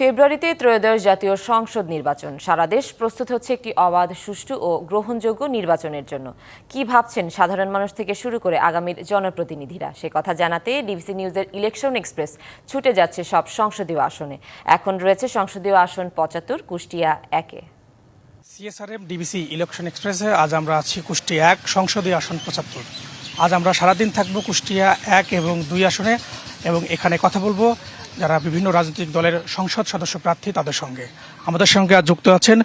ফেব্রুয়ারিতে ত্রয়োদশ জাতীয় সংসদ নির্বাচন। সারা দেশ প্রস্তুত হচ্ছে একটি অবাধ, সুষ্ঠু ও গ্রহণযোগ্য নির্বাচনের জন্য। কি ভাবছেন সাধারণ মানুষ থেকে শুরু করে আগামীর জনপ্রতিনিধিরা? সে কথা জানাতে ডিবিসি নিউজের ইলেকশন এক্সপ্রেস ছুটে যাচ্ছে সব সংসদীয় আসনে। এখন রয়েছে সংসদীয় আসন পঁচাত্তর, কুষ্টিয়া একে। সিএসআরএম ডিবিসি ইলেকশন এক্সপ্রেসে আজ আমরা আছি কুষ্টিয়া এক, সংসদীয় আসন পঁচাত্তর। আজ আমরা সারাদিন থাকব কুষ্টিয়া এক এবং দুই আসনে। এবং এখানে কথা বলব যারা বিভিন্ন রাজনৈতিক দলের সংসদ সদস্য প্রার্থী তাদের সঙ্গে। আমাদের সঙ্গে আজ যুক্ত আছেন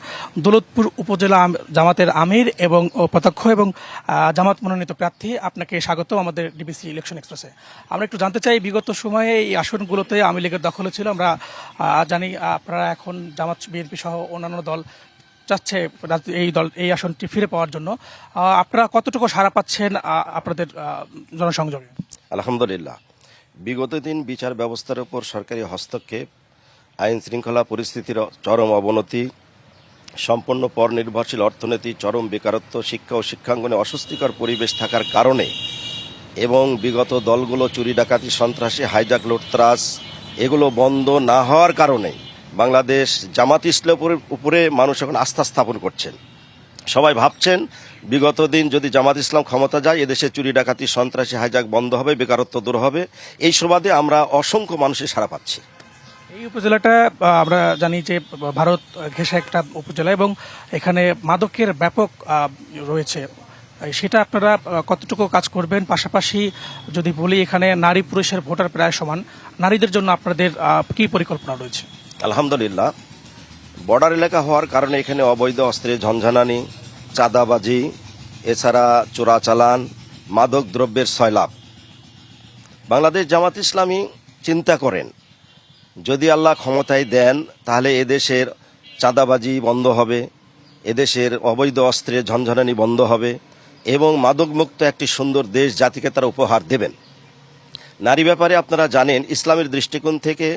দৌলতপুর উপজেলা জামাতের আমির এবং প্রত্যক্ষ এবং জামাত মনোনীত প্রার্থী। আপনাকে স্বাগত আমাদের ডিবিসি ইলেকশন এক্সপ্রেসে। আমরা একটু জানতে চাই, বিগত সময়ে এই আসনগুলোতে আওয়ামী লীগের দখলে ছিল। আমরা জানি আপনারা এখন জামাত, বিএনপি সহ অন্যান্য দল চাচ্ছে এই দল এই আসনটি ফিরে পাওয়ার জন্য। আপনারা কতটুকু সাড়া পাচ্ছেন আপনাদের জনসংযোগে? আলহামদুলিল্লাহ। বিগত দিন বিচার ব্যবস্থার উপর সরকারি হস্তক্ষেপ, আইন শৃঙ্খলা পরিস্থিতির চরম অবনতি সম্পন্ন পর নির্ভরশীল অর্থনীতি, চরম বেকারত্ব, শিক্ষা ও শিক্ষাঙ্গনে অস্বস্তিকর পরিবেশ থাকার কারণে এবং বিগত দলগুলো চুরি ডাকাতি, সন্ত্রাসী হাইজাক লুটত্রাস এগুলো বন্ধ না হওয়ার কারণে বাংলাদেশ জামাত ইসলামের উপরে মানুষ এখন আস্থা স্থাপন করছেন। সবাই ভাবছেন বিগত দিন যদি জামাত ইসলাম ক্ষমতা যায় এদেশে চুরি ডাকাতি সন্ত্রাসী হাইজাক বন্ধ হবে বেকারত্ব দূর হবে। এই সুবাদে আমরা অসংখ্য মানুষের সাড়া পাচ্ছি। এই উপজেলাটা আমরা জানি যে ভারত ঘেঁষা একটা উপজেলা এবং এখানে মাদকের ব্যাপক রয়েছে। সেটা আপনারা কতটুকু কাজ করবেন? পাশাপাশি যদি বলি এখানে নারী পুরুষের ভোটার প্রায় সমান। নারীদের জন্য আপনাদের কি পরিকল্পনা রয়েছে? আলহামদুলিল্লাহ। বর্ডার এলাকা হওয়ার কারণে এখানে অবৈধ অস্ত্রের ঝঞ্ঝানানি চাঁদাবাজি, এছাড়া চোরাচালান, মাদক দ্রব্যের সয়লাভ। বাংলাদেশ জামাত ইসলামী চিন্তা করেন, যদি আল্লাহ ক্ষমতায় দেন, তাহলে এদেশের চাঁদাবাজি বন্ধ হবে, এদেশের অবৈধ অস্ত্রের ঝনঝনানি বন্ধ হবে এবং মাদকমুক্ত একটি সুন্দর দেশ জাতিকে তারা উপহার দেবেন। নারী ব্যাপারে আপনারা জানেন, ইসলামের দৃষ্টিকোণ থেকে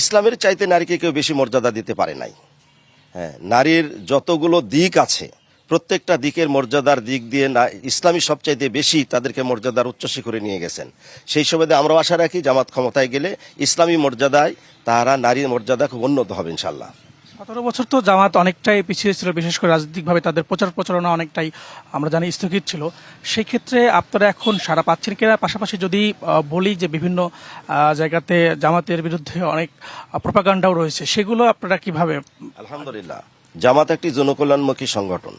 ইসলামের চাইতে নারীকে কেউ বেশি মর্যাদা দিতে পারে নাই। হ্যাঁ নারীর যতগুলো দিক আছে প্রত্যেকটা দিকের মর্যাদার দিক দিয়ে না- ইসলামী সবচাইতে বেশি তাদেরকে মর্যাদার উচ্চ শিখরে নিয়ে গেছেন। সেই সুবাদে আমরা আশা রাখি জামাত ক্ষমতায় গেলে ইসলামী মর্যাদায় তারা নারীর মর্যাদা খুব উন্নত হবে ইনশাল্লাহ সতেরো বছর তো জামাত অনেকটাই পিছিয়ে ছিল বিশেষ করে রাজনৈতিকভাবে তাদের প্রচার প্রচারণা অনেকটাই আমরা জানি স্থগিত ছিল। সেই ক্ষেত্রে আপনারা এখন সারা পাচ্ছেন কিনা? পাশাপাশি যদি বলি যে বিভিন্ন জায়গাতে জামাতের বিরুদ্ধে অনেক প্রপাগান্ডাও রয়েছে সেগুলো আপনারা কীভাবে আলহামদুলিল্লাহ। জামাত একটি জনকল্যাণমুখী সংগঠন।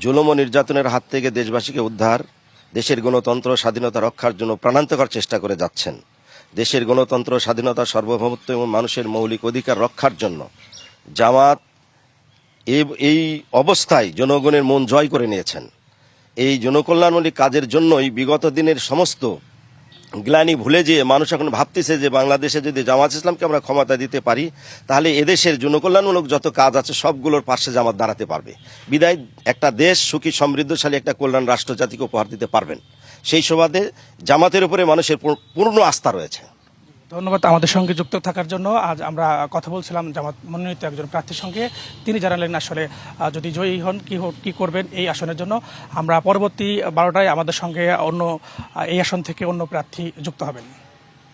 জুলুম ও নির্যাতনের হাত থেকে দেশবাসীকে উদ্ধার, দেশের গণতন্ত্র স্বাধীনতা রক্ষার জন্য প্রাণান্তকর চেষ্টা করে যাচ্ছেন। দেশের গণতন্ত্র, স্বাধীনতা, সার্বভৌমত্ব এবং মানুষের মৌলিক অধিকার রক্ষার জন্য জামাত এই- অবস্থায় জনগণের মন জয় করে নিয়েছেন। এই জনকল্যাণমূলক কাজের জন্যই বিগত দিনের সমস্ত গ্লানি ভুলে যে মানুষ এখন ভাবতেছে যে বাংলাদেশে যদি জামাত ইসলামকে আমরা ক্ষমতা দিতে পারি, তাহলে এদেশের জনকল্যাণমূলক যত কাজ আছে সবগুলোর পাশে জামাত দাঁড়াতে পারবে। বিদায়, একটা দেশ সুখী, সমৃদ্ধশালী, একটা কল্যাণ রাষ্ট্র জাতিকে উপহার দিতে পারবেন। সেই সুবাদে জামাতের উপরে মানুষের পূর- পূর্ণ আস্থা রয়েছে। ধন্যবাদ আমাদের সঙ্গে যুক্ত থাকার জন্য। আজ আমরা কথা বলছিলাম জামাত মনোনীত একজন প্রার্থীর সঙ্গে। তিনি জানালেন আসলে যদি জয়ী হন, কি কি করবেন এই আসনের জন্য। আমরা পরবর্তী বারোটায় আমাদের সঙ্গে অন্য এই আসন থেকে অন্য প্রার্থী যুক্ত হবেন।